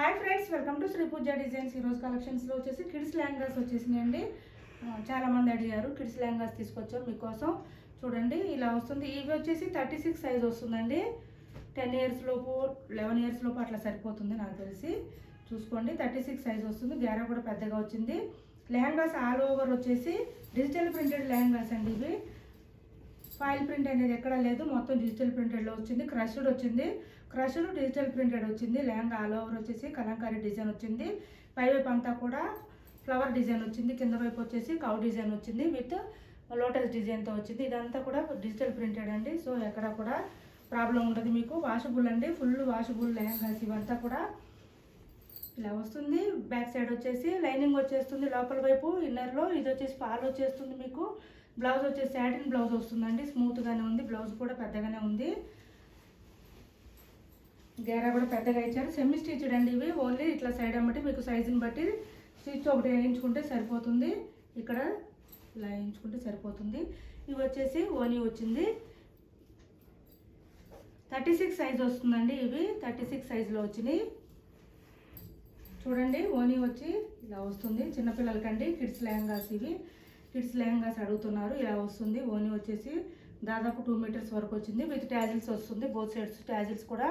Hi friends welcome to Shri Pooja designs ఈరోజు కలెక్షన్స్లో వచ్చేసి కిడ్స్ లెహంగాస్ వచ్చేసినాయండి. చాలామంది చాలా మంది అడిగారు కిడ్స్ లెహంగాస్ తీసుకొచ్చాం మీకోసం. చూడండి ఇలా వస్తుంది. ఇవి వచ్చేసి థర్టీ సిక్స్ సైజ్ వస్తుందండి. టెన్ ఇయర్స్ లోపు లెవెన్ ఇయర్స్ లోపు అట్లా సరిపోతుంది నాకు తెలిసి. చూసుకోండి థర్టీ సిక్స్ సైజ్ వస్తుంది. గ్యారా కూడా పెద్దగా వచ్చింది. లెహంగాస్ ఆల్ ఓవర్ వచ్చేసి డిజిటల్ ప్రింటెడ్ లెహంగాస్ అండి ఇవి. ఫైల్ ప్రింట్ అనేది ఎక్కడ లేదు. మొత్తం డిజిటల్ ప్రింటెడ్లో వచ్చింది. క్రష్డ్ వచ్చింది. క్రష్డ్ డిజిటల్ ప్రింటెడ్ వచ్చింది. లెహంగా ఆల్ ఓవర్ వచ్చేసి కలంకారీ డిజైన్ వచ్చింది. పై వైపు అంతా కూడా ఫ్లవర్ డిజైన్ వచ్చింది. కింద వైపు వచ్చేసి కౌ డిజైన్ వచ్చింది. విత్ లోటస్ డిజైన్తో వచ్చింది. ఇదంతా కూడా డిజిటల్ ప్రింటెడ్ అండి. సో ఎక్కడ కూడా ప్రాబ్లం ఉండదు మీకు. వాషబుల్ అండి. ఫుల్ వాషబుల్ లెహంగాస్ ఇవంతా కూడా ఇలా వస్తుంది. బ్యాక్ సైడ్ వచ్చేసి లైనింగ్ వచ్చేస్తుంది. లోపల వైపు ఇన్నర్లో ఇది వచ్చేసి పాలు వచ్చేస్తుంది మీకు. బ్లౌజ్ వచ్చేసి శాటిన్ బ్లౌజ్ వస్తుందండి. స్మూత్గానే ఉంది. బ్లౌజ్ కూడా పెద్దగానే ఉంది. గేరా కూడా పెద్దగా ఇచ్చారు. సెమీ స్టిచ్డ్ అండి ఇవి. ఓన్లీ ఇట్లా సైడ్ అమ్మటి. మీకు సైజుని బట్టి స్టిచ్ ఒకటి వేయించుకుంటే సరిపోతుంది. ఇక్కడ ఇలా వేయించుకుంటే సరిపోతుంది. ఇవి వచ్చేసి ఓనీ వచ్చింది. థర్టీ సిక్స్ సైజ్ వస్తుందండి ఇవి. థర్టీ సిక్స్ సైజులో వచ్చినాయి. చూడండి ఓనీ వచ్చి ఇలా వస్తుంది. చిన్నపిల్లలకండి కిడ్స్ లెహంగాస్ ఇవి. కిడ్స్ లెహంగాస్ అడుగుతున్నారు. ఇలా వస్తుంది. ఓనీ వచ్చేసి దాదాపు టూ మీటర్స్ వరకు వచ్చింది. విత్ ట్యాజిల్స్ వస్తుంది. బోత్ సైడ్స్ ట్యాజిల్స్ కూడా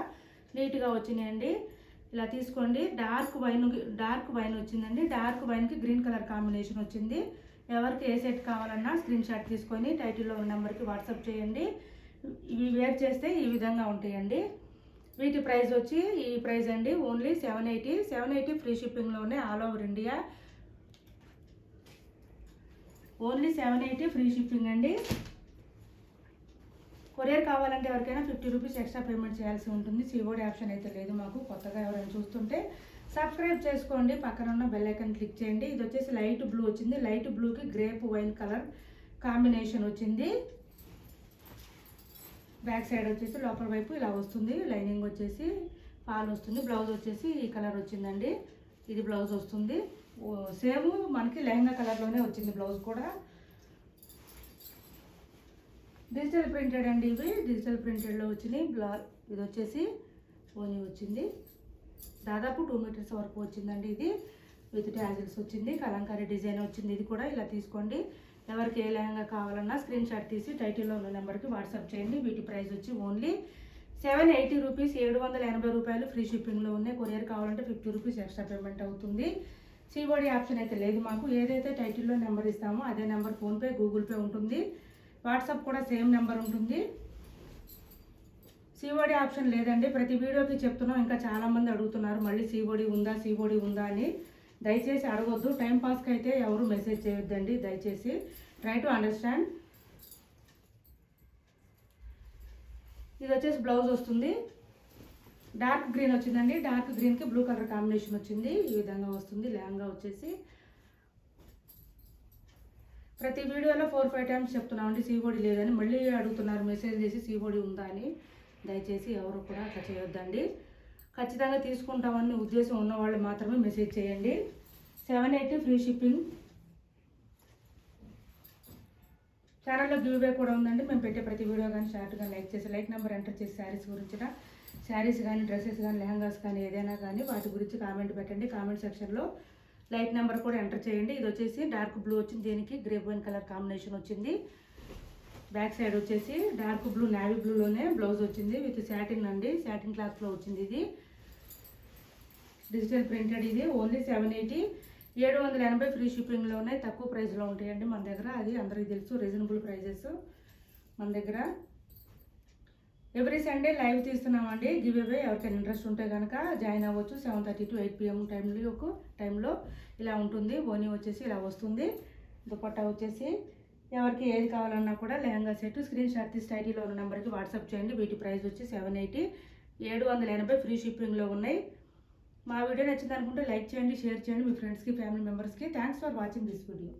నీట్గా వచ్చినాయండి. ఇలా తీసుకోండి. డార్క్ వైన్ డార్క్ వైన్ వచ్చిందండి. డార్క్ వైన్కి గ్రీన్ కలర్ కాంబినేషన్ వచ్చింది. ఎవరికి ఏ సెట్ కావాలన్నా స్క్రీన్ షాట్ తీసుకొని టైటిల్లో ఉన్న నెంబర్కి వాట్సాప్ చేయండి. ఇవి వేర్ చేస్తే ఈ విధంగా ఉంటాయండి. వీటి ప్రైస్ వచ్చి ఈ ప్రైస్ అండి. Only seven eighty seven eighty free షిప్పింగ్లోనే all over India only seven eighty free shipping అండి. కొరియర్ కావాలంటే ఎవరికైనా ఫిఫ్టీ రూపీస్ ఎక్స్ట్రా పేమెంట్ చేయాల్సి ఉంటుంది. సిఓడి ఆప్షన్ అయితే లేదు మాకు. కొత్తగా ఎవరైనా చూస్తుంటే సబ్స్క్రైబ్ చేసుకోండి. పక్కన ఉన్న బెల్ క్లిక్ చేయండి. ఇది వచ్చేసి లైట్ బ్లూ వచ్చింది. లైట్ బ్లూకి గ్రేప్ వైన్ కలర్ కాంబినేషన్ వచ్చింది. బ్యాక్ సైడ్ వచ్చేసి లోపల వైపు ఇలా వస్తుంది. లైనింగ్ వచ్చేసి పాలు వస్తుంది. బ్లౌజ్ వచ్చేసి ఈ కలర్ వచ్చిందండి. ఇది బ్లౌజ్ వస్తుంది. సేమ్ మనకి లెహంగా కలర్లోనే వచ్చింది బ్లౌజ్ కూడా. డిజిటల్ ప్రింటెడ్ అండి ఇవి. డిజిటల్ ప్రింటెడ్లో వచ్చినాయి. బ్లా ఇది వచ్చేసి ఓనీ వచ్చింది. దాదాపు టూ మీటర్స్ వరకు వచ్చిందండి ఇది. విత్ ట్యాజిల్స్ వచ్చింది. కలంకారీ డిజైన్ వచ్చింది. ఇది కూడా ఇలా తీసుకోండి. ఎవరికి ఏ లెహంగా కావాలన్నా స్క్రీన్ షాట్ తీసి టైటిల్లో ఉన్న నెంబర్కి వాట్సాప్ చేయండి. వీటి ప్రైస్ వచ్చి ఓన్లీ సెవెన్ ఎయిటీ రూపీస్ ఏడు వందల ఎనభై రూపాయలు ఫ్రీ షిప్పింగ్లో ఉన్నాయి. కొరియర్ కావాలంటే ఫిఫ్టీ రూపీస్ ఎక్స్ట్రా పేమెంట్ అవుతుంది. సిఓడి ఆప్షన్ అయితే లేదు మాకు. ఏదైతే టైటిల్లో నెంబర్ ఇస్తామో అదే నెంబర్ ఫోన్పే గూగుల్ పే ఉంటుంది. వాట్సాప్ కూడా సేమ్ నెంబర్ ఉంటుంది. సిఓడి ఆప్షన్ లేదండి. ప్రతి వీడియోకి చెప్తున్నాం. ఇంకా చాలామంది అడుగుతున్నారు. మళ్ళీ సిఓడి ఉందా? సిఓడి ఉందా అని దయచేసి అడగొద్దు. టైంపాస్కి అయితే ఎవరు మెసేజ్ చేయొద్దండి. దయచేసి ట్రై టు అండర్స్టాండ్ ఇది వచ్చేసి బ్లౌజ్ వస్తుంది. డార్క్ గ్రీన్ వచ్చిందండి. డార్క్ గ్రీన్కి బ్లూ కలర్ కాంబినేషన్ వచ్చింది. ఈ విధంగా వస్తుంది. లెహంగా వచ్చేసి. ప్రతి వీడియోలో ఫోర్ ఫైవ్ టైమ్స్ చెప్తున్నామండి. సీబోడి లేదని మళ్ళీ అడుగుతున్నారు. మెసేజ్ చేసి సీబోడి ఉందా అని. దయచేసి ఎవరు కూడా అట్లా చేయొద్దండి. ఖచ్చితంగా తీసుకుంటామని ఉద్దేశం ఉన్న వాళ్ళు మాత్రమే మెసేజ్ చేయండి. Seven eighty free shipping. ఛానల్లో గివ్ కూడా ఉందండి. మేము పెట్టే ప్రతి వీడియో కానీ షార్ట్ కానీ లైక్ చేసి లైక్ నెంబర్ ఎంటర్ చేసి శారీస్ గురించిన శారీస్ కానీ డ్రెస్సెస్ కానీ లెహంగాస్ కానీ ఏదైనా కానీ వాటి గురించి కామెంట్ పెట్టండి. కామెంట్ సెక్షన్లో లైట్ నెంబర్ కూడా ఎంటర్ చేయండి. ఇది వచ్చేసి డార్క్ బ్లూ వచ్చింది దీనికి. గ్రేప్ వైన్ కలర్ కాంబినేషన్ వచ్చింది. బ్యాక్ సైడ్ వచ్చేసి డార్క్ బ్లూ నావీ బ్లూలోనే బ్లౌజ్ వచ్చింది విత్ శాటిన్ అండి. శాటిన్ క్లాత్లో వచ్చింది ఇది. డిజిటల్ ప్రింటెడ్ ఇది. Only seven eighty. ఏడు వందల ఎనభై ఫ్రీ షిప్పింగ్లోనే తక్కువ ప్రైస్లో ఉంటాయండి మన దగ్గర. అది అందరికీ తెలుసు. రీజనబుల్ ప్రైజెస్ మన దగ్గర. ఎవ్రీ సండే లైవ్ తీస్తున్నామండి. గివ్ అవే ఎవరికైనా ఇంట్రెస్ట్ ఉంటే కనుక జాయిన్ అవ్వచ్చు. Seven thirty to eight PM టైంలో ఒక టైంలో ఇలా ఉంటుంది. ఓనీ వచ్చేసి ఇలా వస్తుంది. దుపట్టా వచ్చేసి ఎవరికి ఏది కావాలన్నా కూడా లెహంగా సెట్ స్క్రీన్ షాట్ తీసి టైటీలో ఉన్న నెంబర్కి వాట్సాప్ చేయండి. వీటి ప్రైస్ వచ్చి సెవెన్ ఎయిటీ ఏడు వందల ఎనభై ఫ్రీ షిప్పింగ్లో ఉన్నాయి. మా వీడియో నచ్చింది అనుకుంటే లైక్ చేయండి షేర్ చేయండి. మీ ఫ్రెండ్స్కి ఫ్యామిలీ మెంబర్స్కి. Thanks for watching this video.